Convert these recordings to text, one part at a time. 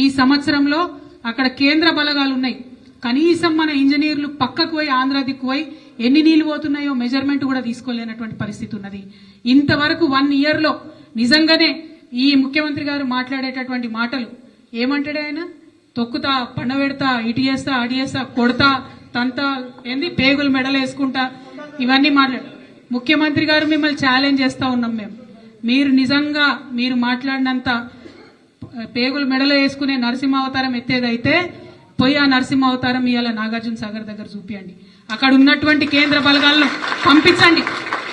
ఈ సంవత్సరంలో అక్కడ కేంద్ర బలగాలు ఉన్నాయి. కనీసం మన ఇంజనీర్లు పక్కకు పోయి ఆంధ్ర దిక్కు పోయి ఎన్ని నీళ్ళు పోతున్నాయో మెజర్మెంట్ కూడా తీసుకోలేనటువంటి పరిస్థితి ఉన్నది. ఇంతవరకు వన్ ఇయర్లో నిజంగానే ఈ ముఖ్యమంత్రి గారు మాట్లాడేటటువంటి మాటలు ఏమంటాడు ఆయన? తొక్కుతా పండబెడతా ఇటు చేస్తా అడి చేస్తా కొడతా తంతా ఏంది? పేగులు మెడలు వేసుకుంటా ఇవన్నీ మాట్లాడు. ముఖ్యమంత్రి గారు మిమ్మల్ని ఛాలెంజ్ చేస్తా ఉన్నాం మేము. మీరు నిజంగా మీరు మాట్లాడినంత పేగులు మెడలో వేసుకునే నరసింహ అవతారం ఎత్తేదైతే పోయి ఆ నరసింహ అవతారం ఇవాళ నాగార్జున సాగర్ దగ్గర చూపియండి. అక్కడ ఉన్నటువంటి కేంద్ర బలగాలను పంపించండి.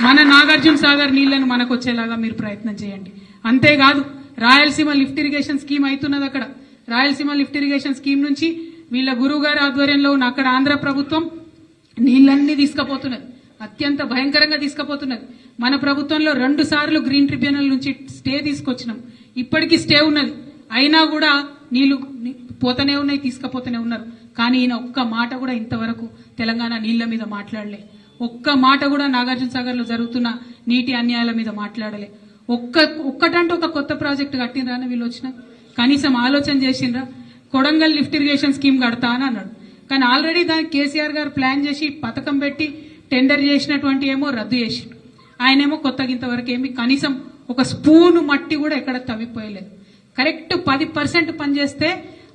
మన నాగార్జున సాగర్ నీళ్ళను మనకు వచ్చేలాగా మీరు ప్రయత్నం చేయండి. అంతేకాదు రాయలసీమ లిఫ్ట్ ఇరిగేషన్ స్కీమ్ అవుతున్నది అక్కడ. రాయలసీమ లిఫ్ట్ ఇరిగేషన్ స్కీమ్ నుంచి వీళ్ళ గురువు గారి ఆధ్వర్యంలో ఉన్న అక్కడ ఆంధ్ర ప్రభుత్వం నీళ్ళన్నీ తీసుకుపోతున్నది. అత్యంత భయంకరంగా తీసుకుపోతున్నది. మన ప్రభుత్వంలో రెండు సార్లు గ్రీన్ ట్రిబ్యునల్ నుంచి స్టే తీసుకొచ్చినాం. ఇప్పటికీ స్టే ఉన్నది. అయినా కూడా నీళ్ళు పోతనే ఉన్నాయి తీసుకుపోతూనే ఉన్నారు. కానీ ఈయన ఒక్క మాట కూడా ఇంతవరకు తెలంగాణ నీళ్ళ మీద మాట్లాడలే. ఒక్క మాట కూడా నాగార్జునసాగర్లో జరుగుతున్న నీటి అన్యాయాల మీద మాట్లాడలే. ఒక్క ఒక్కటంటే ఒక కొత్త ప్రాజెక్ట్ కట్టినరా అని వీళ్ళు వచ్చిన? కనీసం ఆలోచన చేసిండ్రా? కొడంగల్ లిఫ్ట్ ఇరిగేషన్ స్కీమ్ కడతా అని అన్నాడు. కానీ ఆల్రెడీ దానికి కేసీఆర్ గారు ప్లాన్ చేసి పథకం పెట్టి టెండర్ చేసినటువంటి ఏమో రద్దు చేసిండు. ఆయనేమో కొత్తగా ఇంతవరకు ఏమి కనీసం ఒక స్పూను మట్టి కూడా ఎక్కడ తవ్విపోయలేదు. కరెక్ట్ పది పర్సెంట్ పనిచేస్తే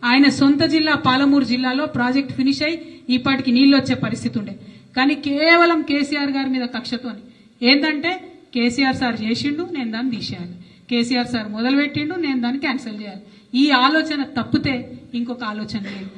ఆయన సొంత జిల్లా పాలమూరు జిల్లాలో ప్రాజెక్ట్ ఫినిష్ అయ్యి ఈపాటికి నీళ్ళు వచ్చే పరిస్థితి ఉండే. కానీ కేవలం కేసీఆర్ గారి మీద కక్షతోని. ఏంటంటే కేసీఆర్ సార్ చేసిండు నేను దాన్ని తీసేయాలి. కేసీఆర్ సార్ మొదలు పెట్టిండు నేను దాన్ని క్యాన్సిల్ చేయాలి. ఈ ఆలోచన తప్పితే ఇంకొక ఆలోచన లేదు.